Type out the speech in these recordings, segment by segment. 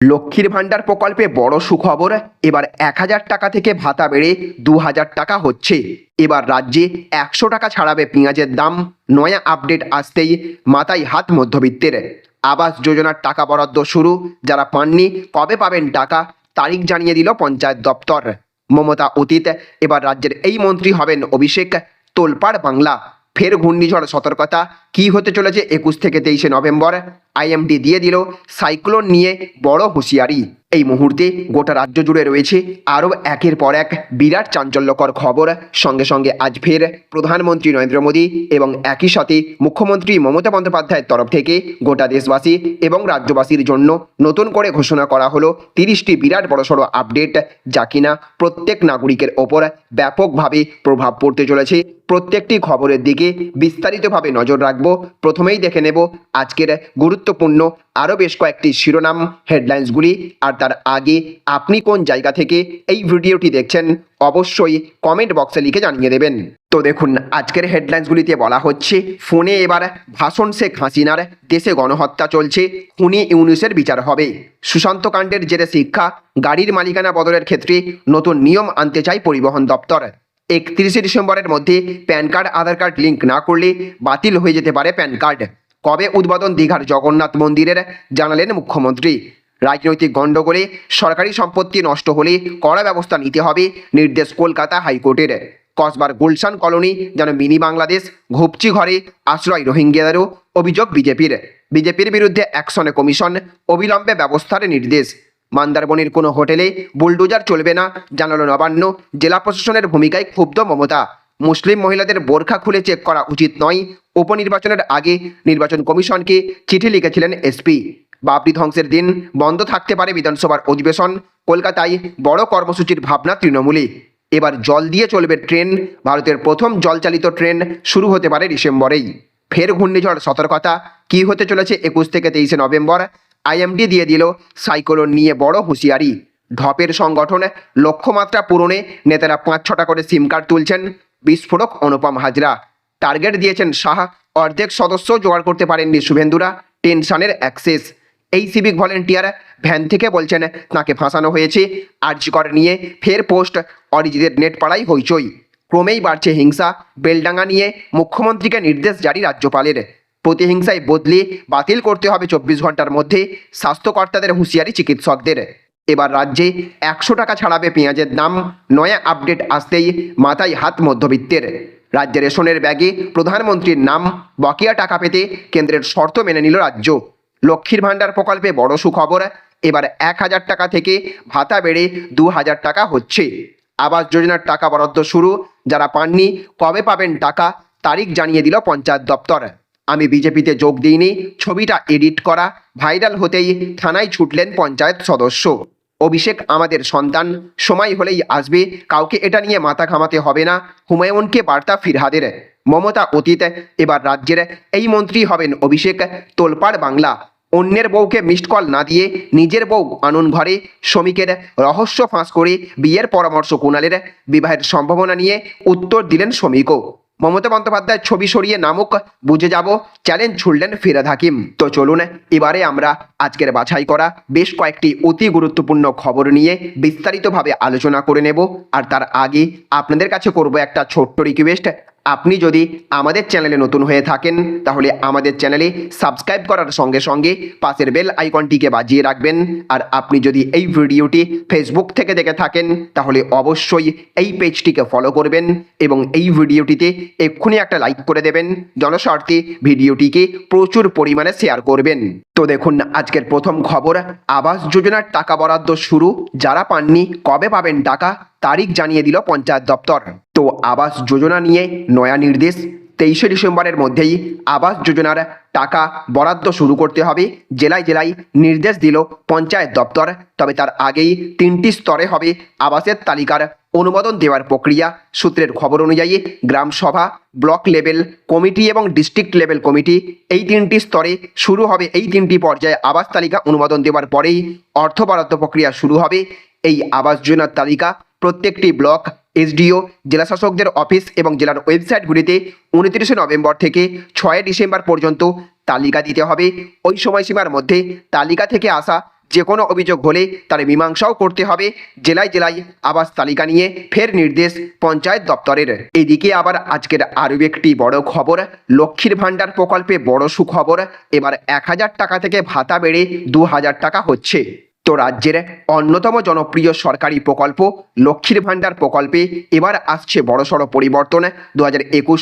লক্ষ্মীর ভাণ্ডার প্রকল্পে বড় সুখবর, এবার এক হাজার টাকা থেকে ভাতা বেড়ে দু হাজার টাকা হচ্ছে। এবার রাজ্যে একশো টাকা ছাড়াবে পেঁয়াজের দাম, নয়া আপডেট আসতেই মাথায় হাত মধ্যবিত্তের। আবাস যোজনার টাকা বরাদ্দ শুরু, যারা পাননি, কবে পাবেন টাকা, তারিখ জানিয়ে দিল পঞ্চায়েত দপ্তর। মমতা অতীত, এবার রাজ্যের এই মন্ত্রী হবেন অভিষেক। তোলপাড় বাংলা, ফের ঘূর্ণিঝড় সতর্কতা, কি হতে চলেছে একুশ থেকে তেইশে নভেম্বর? আইএমডি দিয়ে দিল, সাইক্লোন নিয়ে বড় হুঁশিয়ারি। এই মুহূর্তে গোটা রাজ্য জুড়ে রয়েছে আরও একের পর এক বিরাট চাঞ্চল্যকর খবর। সঙ্গে সঙ্গে আজ ফের প্রধানমন্ত্রী নরেন্দ্র মোদী এবং একই সাথে মুখ্যমন্ত্রী মমতা বন্দ্যোপাধ্যায়ের তরফ থেকে গোটা দেশবাসী এবং রাজ্যবাসীর জন্য নতুন করে ঘোষণা করা হলো তিরিশটি বিরাট বড়সড় আপডেট, যা কিনা প্রত্যেক নাগরিকের ওপর ব্যাপকভাবে প্রভাব পড়তে চলেছে। প্রত্যেকটি খবরের দিকে বিস্তারিতভাবে নজর রাখব। প্রথমেই দেখে নেব আজকের গুরুত্বপূর্ণ। আরও বেশ কয়েকটি শিরোনাম হেডলাইন্সগুলি আর তার আগে আপনি কোন জায়গা থেকে এই ভিডিওটি দেখছেন, অবশ্যই কমেন্ট বক্সে লিখে জানিয়ে দেবেন। তো দেখুন, আজকের হেডলাইন্সগুলিতে বলা হচ্ছে, ফোনে এবার ভাষণ শেখ হাসিনার দেশে গণহত্যা চলছে, খুনি ইউনুসের বিচার হবে। সুশান্ত কাণ্ডের জেরে শিক্ষা, গাড়ির মালিকানা বদলের ক্ষেত্রে নতুন নিয়ম আনতে চায় পরিবহন দপ্তর। একত্রিশে ডিসেম্বরের মধ্যে PAN card, Aadhaar card link না করলে বাতিল হয়ে যেতে পারে প্যান কার্ড। কবে উদ্বোধন দীঘার জগন্নাথ মন্দিরের? জানালেন মুখ্যমন্ত্রী। রাজনৈতিক গণ্ডগোলে, সরকারি সম্পত্তি নষ্ট হলে কড়া ব্যবস্থা নিতে হবে, নির্দেশ কলকাতা হাইকোর্টের। কসবার গুলশান কলোনি যেন মিনি বাংলাদেশ, ঘুপচি ঘরে আশ্রয় রোহিঙ্গিয়াদেরও অভিযোগ বিজেপির। বিজেপির বিরুদ্ধে অ্যাকশনে কমিশন অবিলম্বে ব্যবস্থার নির্দেশ। মান্দারবনির কোনো হোটেলে বুলডোজার চলবে না, জানালো নবান্ন। জেলা প্রশাসনের ভূমিকায় ক্ষুব্ধ মমতা। মুসলিম মহিলাদের বোরখা খুলে চেক করা উচিত নয়। উপনির্বাচনের আগে নির্বাচন কমিশনকে চিঠি লিখেছিলেন এসপি বাবরি ধ্বংসের দিন বন্ধ থাকতে পারে বিধানসভার অধিবেশন। কলকাতায় বড় কর্মসূচির ভাবনা তৃণমূলে। এবার জল দিয়ে চলবে ট্রেন। ভারতের প্রথম জলচালিত ট্রেন শুরু হতে পারে ডিসেম্বরেই। ফের ঘূর্ণিঝড় সতর্কতা। কি হতে চলেছে একুশ থেকে তেইশে নভেম্বর? আইএমডি দিয়ে দিল সাইক্লোন নিয়ে বড় হুঁশিয়ারি। ঢপের সংগঠন লক্ষ্যমাত্রা পূরণে নেতারা পাঁচ ছটা করে সিম কার্ড তুলছেন। বিস্ফোরক অনুপম হাজরা। টার্গেট দিয়েছেন শাহ, অর্ধেক সদস্য জোগাড় করতে পারেননি শুভেন্দুরা, টেনশনের অ্যাক্সেস। এই সিভিক ভলেন্টিয়ার ভ্যান থেকে বলছেন, তাকে ফাঁসানো হয়েছে, আর্যিকর নিয়ে ফের পোস্ট, অরিজিতের নেট পাড়াই হইচই। ক্রমেই বাড়ছে হিংসা, বেলডাঙ্গা নিয়ে মুখ্যমন্ত্রীকে নির্দেশ জারি রাজ্যপালের। প্রতিহিংসায় বদলে বাতিল করতে হবে চব্বিশ ঘণ্টার মধ্যে, স্বাস্থ্যকর্তাদের হুঁশিয়ারি চিকিৎসকদের। এবার রাজ্যে একশো টাকা ছাড়াবে পেঁয়াজের দাম। নয়া আপডেট আসতেই মাথায় হাত মধ্যবিত্তের। রাজ্যে রেশনের ব্যাগে প্রধানমন্ত্রীর নাম, বকেয়া টাকা পেতে কেন্দ্রের শর্ত মেনে নিল রাজ্য। লক্ষ্মীর ভাণ্ডার প্রকল্পে বড় সুখবর, এবার এক হাজার টাকা থেকে ভাতা বেড়ে দু হাজার টাকা হচ্ছে। আবাস যোজনার টাকা বরাদ্দ শুরু, যারা পাননি কবে পাবেন টাকা, তারিখ জানিয়ে দিল পঞ্চায়েত দপ্তর। আমি বিজেপিতে যোগ দিইনি, ছবিটা এডিট করা, ভাইরাল হতেই থানায় ছুটলেন পঞ্চায়েত সদস্য। অভিষেক আমাদের সন্তান। সময় হলেই আসবে। কাউকে এটা নিয়ে মাথা ঘামাতে হবে না। হুমায়ুনকে বার্তা ফিরহাদের। মমতা অতীত, এবার রাজ্যের। এই মন্ত্রী হবেন অভিষেক। তোলপাড় বাংলা। অন্যের বউকে মিসড কল না দিয়ে নিজের বউ আনুন ঘরে। শ্রমিকের রহস্য ফাঁস করে বিয়ের পরামর্শ কুণালের। বিবাহের সম্ভাবনা নিয়ে উত্তর দিলেন শ্রমিকও। মমতা বন্দ্যোপাধ্যায়ের ছবি সরিয়ে নামক, বুঝে যাব। চ্যালেঞ্জ ছুড়লেন ফিরাদ হাকিম। তো চলুন, এবারে আমরা আজকের বাছাই করা বেশ কয়েকটি অতি গুরুত্বপূর্ণ খবর নিয়ে বিস্তারিতভাবে আলোচনা করে নেব। আর তার আগে আপনাদের কাছে করব একটা ছোট্ট রিকোয়েস্ট আপনি যদি আমাদের চ্যানেলে নতুন হয়ে থাকেন, তাহলে আমাদের চ্যানেলে সাবস্ক্রাইব করার সঙ্গে সঙ্গে পাশের বেল আইকনটিকে বাজিয়ে রাখবেন। আর আপনি যদি এই ভিডিওটি ফেসবুক থেকে দেখে থাকেন, তাহলে অবশ্যই এই পেজটিকে ফলো করবেন এবং এই ভিডিওটিতে এক্ষুনি একটা লাইক করে দেবেন। জনস্বার্থে ভিডিওটিকে প্রচুর পরিমাণে শেয়ার করবেন। তো দেখুন আজকের প্রথম খবর, আবাস যোজনার টাকা বরাদ্দ শুরু। যারা পাননি, কবে পাবেন টাকা? তারিখ জানিয়ে দিল পঞ্চায়েত দপ্তর। তো আবাস যোজনা নিয়ে নয়া নির্দেশ তেইশে ডিসেম্বরের মধ্যেই আবাস যোজনার টাকা বরাদ্দ শুরু করতে হবে। জেলায় জেলায় নির্দেশ দিল পঞ্চায়েত দপ্তর। তবে তার আগেই তিনটি স্তরে হবে আবাসের তালিকার অনুমোদন দেওয়ার প্রক্রিয়া। সূত্রের খবর অনুযায়ী gram sabha, block level committee এবং ডিস্ট্রিক্ট লেভেল কমিটি এই তিনটি স্তরে শুরু হবে। এই তিনটি পর্যায়ে আবাস তালিকা অনুমোদন দেওয়ার পরেই অর্থ বরাদ্দ প্রক্রিয়া শুরু হবে। এই আবাস যোজনার তালিকা প্রত্যেকটি ব্লক এসডিও, জেলাশাসকদের অফিস এবং জেলার ওয়েবসাইটগুলিতে উনত্রিশে নভেম্বর থেকে ছয় ডিসেম্বর পর্যন্ত তালিকা দিতে হবে। ওই সময়সীমার মধ্যে তালিকা থেকে আসা যে কোনো অভিযোগ হলে তার মীমাংসাও করতে হবে। জেলায় জেলায় আবাস তালিকা নিয়ে ফের নির্দেশ পঞ্চায়েত দপ্তরের। এদিকে আবার আজকের আরও একটি বড় খবর, লক্ষ্মীর ভাণ্ডার প্রকল্পে বড় সুখবর। এবার এক হাজার টাকা থেকে ভাতা বেড়ে দু হাজার টাকা হচ্ছে। তো রাজ্যের অন্যতম জনপ্রিয় সরকারি প্রকল্প লক্ষ্মীর ভাণ্ডার প্রকল্পে এবার আসছে বড়সড় পরিবর্তন। দু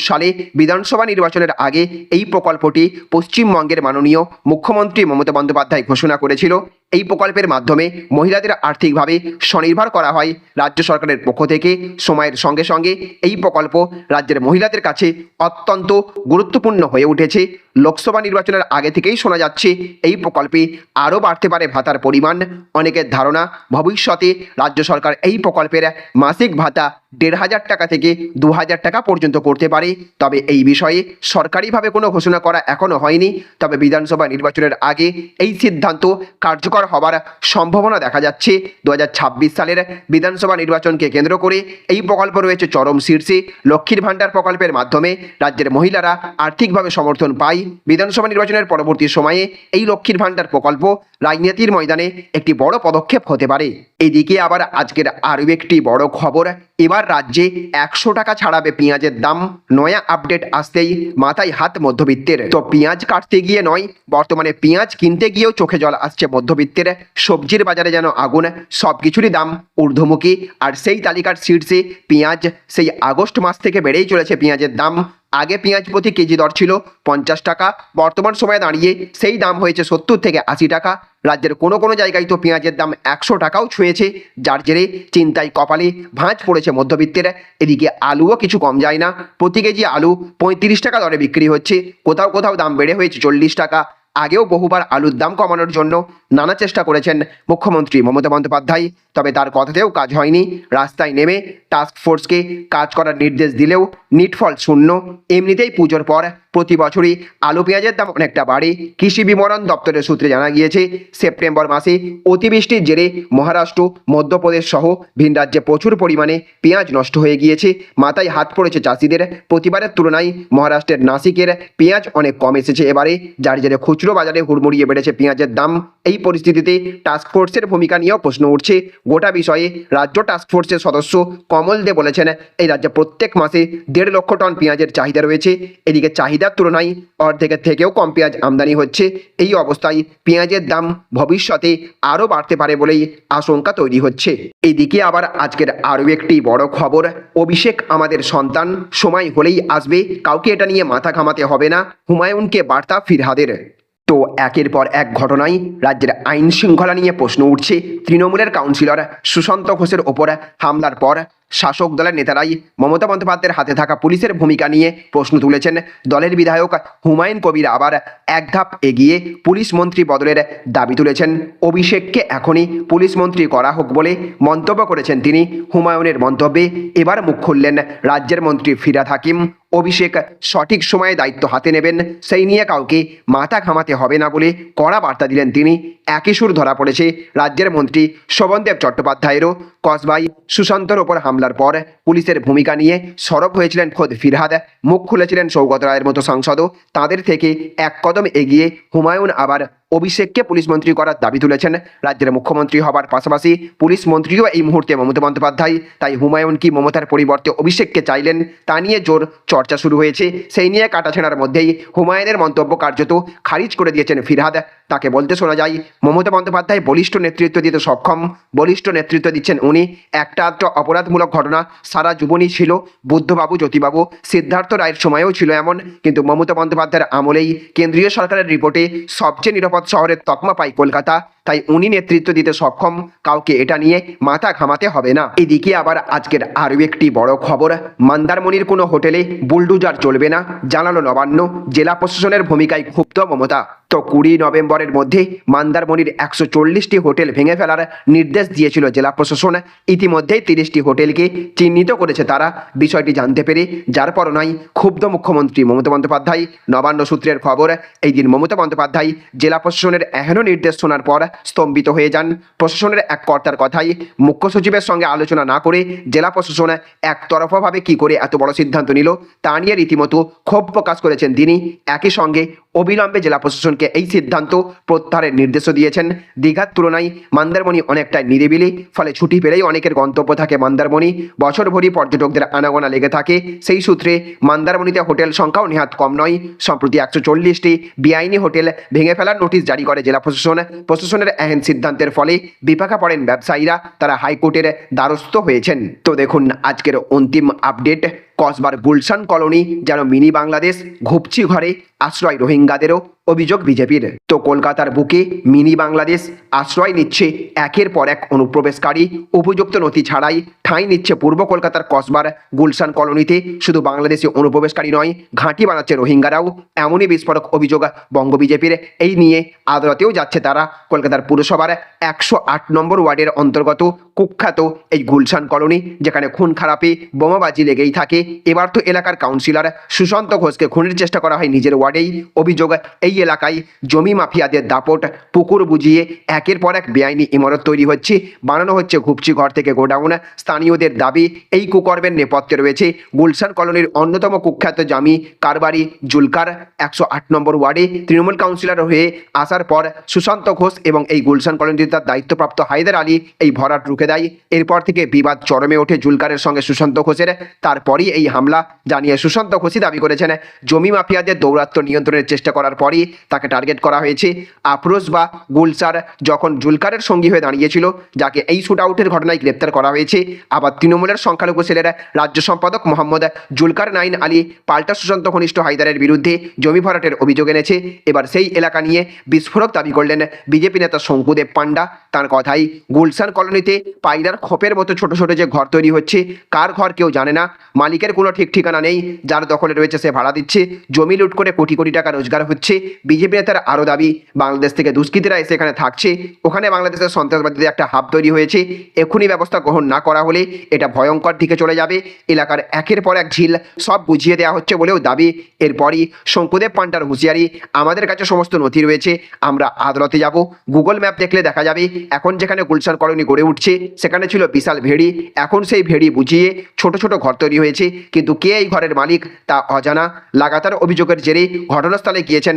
সালে বিধানসভা নির্বাচনের আগে এই প্রকল্পটি পশ্চিমবঙ্গের মাননীয় মুখ্যমন্ত্রী মমতা বন্দ্যোপাধ্যায় ঘোষণা করেছিল। এই প্রকল্পের মাধ্যমে মহিলাদের আর্থিকভাবে স্বনির্ভর করা হয়। রাজ্য সরকারের পক্ষ থেকে সময়ের সঙ্গে সঙ্গে এই প্রকল্প রাজ্যের মহিলাদের কাছে অত্যন্ত গুরুত্বপূর্ণ হয়ে উঠেছে। লোকসভা নির্বাচনের আগে থেকেই শোনা যাচ্ছে, এই প্রকল্পে আরও বাড়তে পারে ভাতার পরিমাণ। অনেকের ধারণা ভবিষ্যতে রাজ্য সরকার এই প্রকল্পের মাসিক ভাতা দেড় হাজার টাকা থেকে দু হাজার টাকা পর্যন্ত করতে পারে। তবে এই বিষয়ে সরকারিভাবে কোনো ঘোষণা করা এখনও হয়নি। তবে বিধানসভা নির্বাচনের আগে এই সিদ্ধান্ত কার্যকর হবার সম্ভাবনা দেখা যাচ্ছে। দু হাজার ছাব্বিশ সালের বিধানসভা নির্বাচনকে কেন্দ্র করে এই প্রকল্প রয়েছে চরম শীর্ষে। লক্ষ্মীর ভাণ্ডার প্রকল্পের মাধ্যমে রাজ্যের মহিলারা আর্থিকভাবে সমর্থন পায়। বিধানসভা নির্বাচনের পরবর্তী সময়ে এই লক্ষ্মীর ভাণ্ডার প্রকল্প রাজনীতির ময়দানে একটি বড় পদক্ষেপ হতে পারে। এদিকে আবার আজকের আরও একটি বড় খবর এবার রাজ্যে একশো টাকা ছাড়াবে পেঁয়াজের দাম। নয়া আপডেট আসতেই মাথায় হাত মধ্যবিত্তের। তো পেঁয়াজ কাটতে গিয়ে নয়, বর্তমানে পেঁয়াজ কিনতে গিয়েও চোখে জল আসছে মধ্যবিত্তের। সবজির বাজারে যেন আগুন সব কিছুরই দাম ঊর্ধ্বমুখী। আর সেই তালিকার শীর্ষে পেঁয়াজ সেই আগস্ট মাস থেকে বেড়েই চলেছে পেঁয়াজের দাম। আগে পেঁয়াজ প্রতি কেজি দর ছিল পঞ্চাশ টাকা, বর্তমান সময়ে দাঁড়িয়ে সেই দাম হয়েছে সত্তর থেকে আশি টাকা। রাজ্যের কোনো কোনো জায়গায় তো পেঁয়াজের দাম একশো টাকাও ছুঁয়েছে, যার জেরে চিন্তায় কপালে ভাঁজ পড়েছে মধ্যবিত্তের। এদিকে আলুও কিছু কম যায় না, প্রতি কেজি আলু পঁয়ত্রিশ টাকা দরে বিক্রি হচ্ছে, কোথাও কোথাও দাম বেড়ে হয়েছে চল্লিশ টাকা। আগেও বহুবার আলুর দাম কমানোর জন্য নানা চেষ্টা করেছেন মুখ্যমন্ত্রী মমতা বন্দ্যোপাধ্যায়, তবে তার কথাতেও কাজ হয়নি। রাস্তায় নেমে টাস্ক ফোর্সকে কাজ করার নির্দেশ দিলেও নিটফল শূন্য। এমনিতেই পুজোর পর প্রতি বছরই আলু পেঁয়াজের দাম অনেকটা বাড়ে। কৃষি বিমরণ দপ্তরের সূত্রে জানা গিয়েছে, সেপ্টেম্বর মাসে অতিবৃষ্টির জেরে মহারাষ্ট্র, মধ্যপ্রদেশ সহ ভিন রাজ্যে প্রচুর পরিমাণে পেঁয়াজ নষ্ট হয়ে গিয়েছে। মাথায় হাত পড়েছে চাষিদের। প্রতিবারের তুলনায় মহারাষ্ট্রের নাসিকের পেঁয়াজ অনেক কম এসেছে এবারে। যার জেরে খুচরো বাজারে হুড়মুড়িয়ে বেড়েছে পেঁয়াজের দাম। এই পরিস্থিতিতে টাস্ক ফোর্সের ভূমিকা নিয়েও প্রশ্ন উঠছে। গোটা বিষয়ে রাজ্য টাস্ক ফোর্সের সদস্য কমল দে বলেছেন, এই রাজ্যে প্রত্যেক মাসে দেড় লক্ষ টন পেঁয়াজের চাহিদা রয়েছে। এদিকে চাহিদার তুলনায় অর্ধেকের থেকেও কম পেঁয়াজ আমদানি হচ্ছে। এই অবস্থায় পেঁয়াজের দাম ভবিষ্যতে আরও বাড়তে পারে বলেই আশঙ্কা তৈরি হচ্ছে। এদিকে আবার আজকের আরও একটি বড় খবর, অভিষেক আমাদের সন্তান, সময় হলেই আসবে, কাউকে এটা নিয়ে মাথা ঘামাতে হবে না। হুমায়ুনকে বার্তা ফিরহাদের। তো একের পর এক ঘটনায় রাজ্যের আইন শৃঙ্খলা নিয়ে প্রশ্ন উঠছে। তৃণমূলের কাউন্সিলর সুশান্ত ঘোষের ওপর হামলার পর শাসক দলের নেতারাই মমতা বন্দ্যোপাধ্যায়ের হাতে থাকা পুলিশের ভূমিকা নিয়ে প্রশ্ন তুলেছেন। দলের বিধায়ক হুমায়ুন কবির আবার এক ধাপ এগিয়ে পুলিশ মন্ত্রী বদলের দাবি তুলেছেন। অভিষেককে এখনই পুলিশ মন্ত্রী করা হোক বলে মন্তব্য করেছেন তিনি। হুমায়ুনের মন্তব্যে এবার মুখ খুললেন রাজ্যের মন্ত্রী ফিরাদ হাকিম। অভিষেক সঠিক সময়ে দায়িত্ব হাতে নেবেন, সেই নিয়ে কাউকে মাথা ঘামাতে হবে না বলে কড়া বার্তা দিলেন তিনি। একই সুর ধরা পড়েছে রাজ্যের মন্ত্রী শোভনদেব চট্টোপাধ্যায়েরও। কসবাই সুশান্তর ওপর হামলার পর পুলিশের ভূমিকা নিয়ে সরব হয়েছিলেন খোদ ফিরহাদ। মুখ খুলেছিলেন সৌগত রায়ের মতো সাংসদও। তাদের থেকে এক কদম এগিয়ে হুমায়ুন আবার অভিষেককে পুলিশ মন্ত্রী করার দাবি তুলেছেন। রাজ্যের মুখ্যমন্ত্রী হবার পাশাপাশি পুলিশ মন্ত্রীও এই মুহূর্তে মমতা বন্দ্যোপাধ্যায়। তাই হুমায়ুন কি মমতার পরিবর্তে অভিষেককে চাইলেন, তা নিয়ে জোর চর্চা শুরু হয়েছে। সেই নিয়ে কাটাছেঁড়ার মধ্যেই হুমায়ুনের মন্তব্য কার্যত খারিজ করে দিয়েছেন ফিরহাদ। তাকে বলতে শোনা যায়, মমতা বন্দ্যোপাধ্যায় বলিষ্ঠ নেতৃত্ব দিতে সক্ষম। বলিষ্ঠ নেতৃত্ব দিচ্ছেন উনি। একটা আধটা অপরাধমূলক ঘটনা। সারা জীবনই ছিল বুদ্ধবাবু, জ্যোতিবাবু। সিদ্ধার্থ রায়ের সময়ও ছিল এমন। কিন্তু মমতা বন্দ্যোপাধ্যায়ের আমলেই কেন্দ্রীয় সরকারের রিপোর্টে সবচেয়ে নিরাপদ শহরের তকমা পায় কলকাতা। তাই উনি নেতৃত্ব দিতে সক্ষম কাউকে এটা নিয়ে মাথা ঘামাতে হবে না। এদিকে আবার আজকের আরও একটি বড় খবর, মন্দারমণির কোনো হোটেলে বুলডুজার চলবে না, জানালো নবান্ন জেলা প্রশাসনের ভূমিকায় ক্ষুব্ধ মমতা। তো কুড়ি নভেম্বরের মধ্যে মন্দারমণির একশো চল্লিশটি হোটেল ভেঙে ফেলার নির্দেশ দিয়েছিল জেলা প্রশাসন। ইতিমধ্যেই তিরিশটি হোটেলকে চিহ্নিত করেছে তারা। বিষয়টি জানতে পেরে যার পরনাই ক্ষুব্ধ মুখ্যমন্ত্রী মমতা বন্দ্যোপাধ্যায়। নবান্ন সূত্রের খবর, এই দিন মমতা বন্দ্যোপাধ্যায় জেলা প্রশাসনের এহেন নির্দেশ শোনার পর স্তম্ভিত হয়ে যান। প্রশাসনের এক কর্তার কথাই মুখ্য সচিবের সঙ্গে আলোচনা না করে জেলা প্রশাসন একতরফাভাবে কি করে এত বড় সিদ্ধান্ত নিল, তা নিয়ে রীতিমতো ক্ষোভ প্রকাশ করেছেন তিনি। একই সঙ্গে অবিলম্বে জেলা প্রশাসনকে এই সিদ্ধান্ত প্রত্যাহারের নির্দেশও দিয়েছেন। দীঘার তুলনায় মন্দারমণি অনেকটাই নিরিবিলি, ফলে ছুটি পেলেই অনেকের গন্তব্য থাকে মন্দারমণি। বছরভরই পর্যটকদের আনাগোনা লেগে থাকে। সেই সূত্রে মন্দারমণিতে হোটেল সংখ্যাও নেহাত কম নয়। সম্প্রতি একশো চল্লিশটি বেআইনি হোটেল ভেঙে ফেলার নোটিশ জারি করে জেলা প্রশাসন। প্রশাসনের এহেন সিদ্ধান্তের ফলে বিপাকা পড়েন ব্যবসায়ীরা। তারা হাইকোর্টের দ্বারস্থ হয়েছেন। তো দেখুন আজকের অন্তিম আপডেট। কসবার গুলশান কলোনি যেন মিনি বাংলাদেশ ঘুপচি ঘরে আশ্রয় রোহিঙ্গাদেরও অভিযোগ বিজেপির। তো কলকাতার বুকে মিনি বাংলাদেশ আশ্রয় নিচ্ছে একের পর এক অনুপ্রবেশকারী। উপযুক্ত নথি ছাড়াই ঠাঁই নিচ্ছে পূর্ব কলকাতার কসবার গুলশান কলোনিতে। শুধু বাংলাদেশি অনুপ্রবেশকারী নয়, ঘাঁটি বানাচ্ছে রোহিঙ্গারাও। এমনই বিস্ফোরক অভিযোগ বঙ্গ বিজেপির। এই নিয়ে আদালতেও যাচ্ছে তারা। কলকাতার পুরসভার একশো আট নম্বর ওয়ার্ডের অন্তর্গত কুখ্যাত এই গুলশান কলোনি, যেখানে খুন খারাপে বোমাবাজি লেগেই থাকে। এবার তো এলাকার কাউন্সিলর সুশান্ত ঘোষকে খুনের চেষ্টা করা হয় নিজের ওয়ার্ডেই। অভিযোগ এই এলাকায় জমি মাফিয়াদের দাপট, পুকুর বুঝিয়ে একের পর এক বেআইনি ইমারত তৈরি হচ্ছে। বানানো হচ্ছে ঘুপচি ঘর থেকে গোডাউন। স্থানীয়দের দাবি, এই কুকর্মের নেপথ্যে রয়েছে গুলশান কলোনির অন্যতম কুখ্যাত জামি কারবারি জুলকার, একশো আট নম্বর ওয়ার্ডে। তৃণমূল কাউন্সিলর হয়ে আসার পর সুশান্ত ঘোষ এবং এই গুলশান কলোনিতে তার দায়িত্বপ্রাপ্ত হায়দার আলী এই ভরাট রুখে দেয়। এরপর থেকে বিবাদ চরমে ওঠে জুলকারের সঙ্গে সুশান্ত ঘোষের। তারপরই এই হামলা, জানিয়ে সুশান্ত ঘোষই দাবি করেছেন, জমি মাফিয়াদের দৌরাত্ম্য নিয়ন্ত্রণের চেষ্টা করার পরই তাকে টার্গেট করা হয়েছে। আফরোজ বা গুলসার যখন জুলকারের সঙ্গী হয়ে দাঁড়িয়েছিল, যাকে এই শুট আউটের ঘটনায় গ্রেপ্তার করা হয়েছে। আবার তৃণমূলের সংখ্যালঘু সেলের রাজ্য সম্পাদক মোহাম্মদ জুলকার নাইন আলী, পাল্টা সুশান্ত ঘনিষ্ঠ হায়দারের বিরুদ্ধে জমি ভরাটের অভিযোগ এনেছে। এবার সেই এলাকা নিয়ে বিস্ফোরক দাবি করলেন বিজেপি নেতা শঙ্কুদেব পান্ডা তার কথাই, গুলশান কলোনিতে পায়রার খোপের মতো ছোট ছোট যে ঘর তৈরি হচ্ছে, কার ঘর কেউ জানে না। মালিকের কোনো ঠিক ঠিকানা নেই। যার দখলে রয়েছে সে ভাড়া দিচ্ছে। জমি লুট করে কোটি কোটি টাকা রোজগার হচ্ছে। বিজেপি নেতার আরও দাবি, বাংলাদেশ থেকে দুষ্কৃতীরা এসে এখানে থাকছে। ওখানে বাংলাদেশের সন্ত্রাসবাদীদের একটা হাব তৈরি হয়েছে। এক্ষুনি ব্যবস্থা গ্রহণ না করা হলে এটা ভয়ঙ্কর দিকে চলে যাবে। এলাকার একের পর এক ঝিল সব বুঝিয়ে দেওয়া হচ্ছে বলেও দাবি। এরপরই শঙ্কুদেব পান্ডার হুঁশিয়ারি, আমাদের কাছে সমস্ত নথি রয়েছে, আমরা আদালতে যাব। গুগল ম্যাপ দেখলে দেখা যাবে, এখন যেখানে গুলশান কলোনি গড়ে উঠছে, সেখানে ছিল বিশাল ভেড়ি। এখন সেই ভেড়ি বুঝিয়ে ছোট ছোট ঘর তৈরি হয়েছে। কিন্তু কে এই ঘরের মালিক তা অজানা। লাগাতার অভিযোগের জেরে ঘটনাস্থলে গিয়েছেন